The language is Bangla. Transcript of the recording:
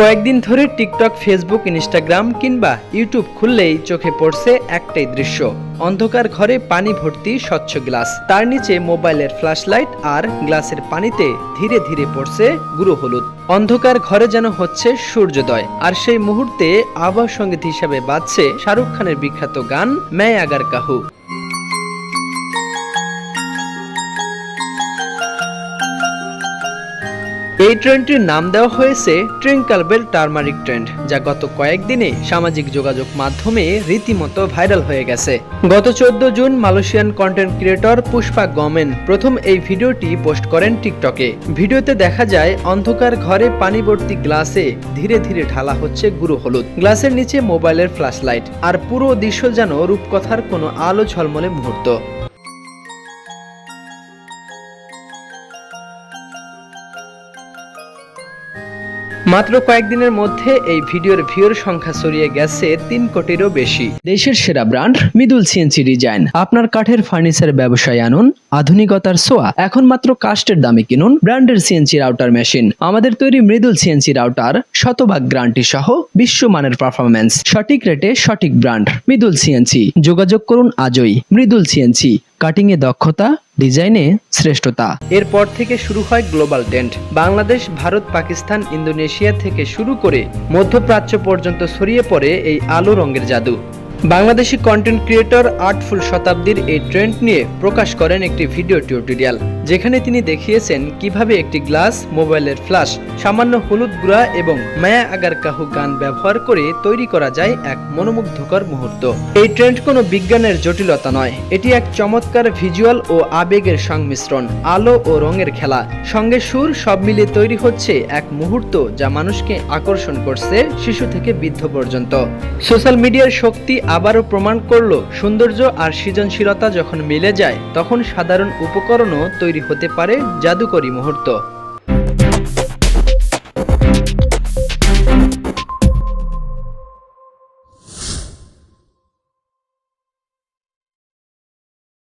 কয়েকদিন ধরে টিকটক, ফেসবুক, ইনস্টাগ্রাম কিংবা ইউটিউব খুললেই চোখে পড়ছে একটাই দৃশ্য। অন্ধকার ঘরে পানি ভর্তি স্বচ্ছ গ্লাস। তার নিচে মোবাইলের ফ্ল্যাশলাইট আর গ্লাসের পানিতে ধীরে ধীরে পড়ছে গুঁড়ো হলুদ। অন্ধকার ঘরে যেন হচ্ছে সূর্যোদয়। আর সেই মুহূর্তে আবহাওয়া সংগীত হিসাবে বাজছে শাহরুখ খানের বিখ্যাত গান ম্যায় আগার কাহু। এই ট্রেন্ডটির নাম দেওয়া হয়েছে ট্রিঙ্কাল বেল টার্মারিক ট্রেন্ড যা গত কয়েকদিনে সামাজিক যোগাযোগ মাধ্যমে রীতিমতো ভাইরাল হয়ে গেছে। গত চোদ্দ June Malaysian content creator Pushpa গমেন প্রথম এই ভিডিওটি পোস্ট করেন টিকটকে। ভিডিওতে দেখা যায়, অন্ধকার ঘরে পানি ভর্তি গ্লাসে ধীরে ধীরে ঢালা হচ্ছে গুঁড়ো হলুদ। গ্লাসের নিচে মোবাইলের ফ্ল্যাশ লাইট আর পুরো দৃশ্য যেন রূপকথার কোনো আলো ঝলমলে মুহূর্ত। মাত্র কয়েকদিনের মধ্যে এই ভিডিওর ভিউর সংখ্যা ছড়িয়ে গেছে তিন কোটিরও বেশি। দেশের সেরা ব্র্যান্ড মৃদুল সিএনসি ডিজাইন। আপনার কাঠের ফার্নিচার ব্যবসায় আনুন, আধুনিকতার সোয়া এখন মাত্র কাস্টের দামে কিনুন ব্র্যান্ডের সিএনসি রাউটার মেশিন। আমাদের তৈরি মৃদুল সিএনসি রাউটার, শতভাগ গ্যারান্টি সহ বিশ্বমানের পারফরমেন্স সঠিক রেটে সঠিক ব্র্যান্ড, মৃদুল সিএনসি যোগাযোগ করুন আজই, মৃদুল সিএনসি কাটিং এ দক্ষতা ডিজাইনে শ্রেষ্ঠতা। এরপর থেকে শুরু হয় global trend. Bangladesh, Bharat, Pakistan, Indonesia থেকে শুরু করে মধ্যপ্রাচ্য পর্যন্ত ছড়িয়ে পড়ে এই আলো রঙের জাদু। বাংলাদেশি কন্টেন্ট ক্রিয়েটর আর্টফুল শতাব্দীর এই ট্রেন্ড নিয়ে প্রকাশ করেন একটি ভিডিও টিউটোরিয়াল যেখানে তিনি দেখিয়েছেন কীভাবে একটি গ্লাস, মোবাইলের ফ্ল্যাশ সামান্য হলুদ গুঁড়া এবং মায়া আগার কাহু গান ব্যবহার করে তৈরি করা যায় এক মনোমুগ্ধকর মুহূর্ত। এই ট্রেন্ড কোনো বিজ্ঞানের জটিলতা নয়। এটি এক চমৎকার ভিজুয়াল ও আবেগের সংমিশ্রণ, আলো ও রঙের খেলা। সঙ্গে সুর সব মিলিয়ে তৈরি হচ্ছে এক মুহূর্ত যা মানুষকে আকর্ষণ করছে শিশু থেকে বৃদ্ধ পর্যন্ত। সোশ্যাল মিডিয়ার শক্তি আবারও প্রমাণ করল সৌন্দর্য আর সৃজনশীলতা যখন মিলে যায়, তখন সাধারণ উপকরণও তৈরি হতে পারে জাদুকরী মুহূর্ত।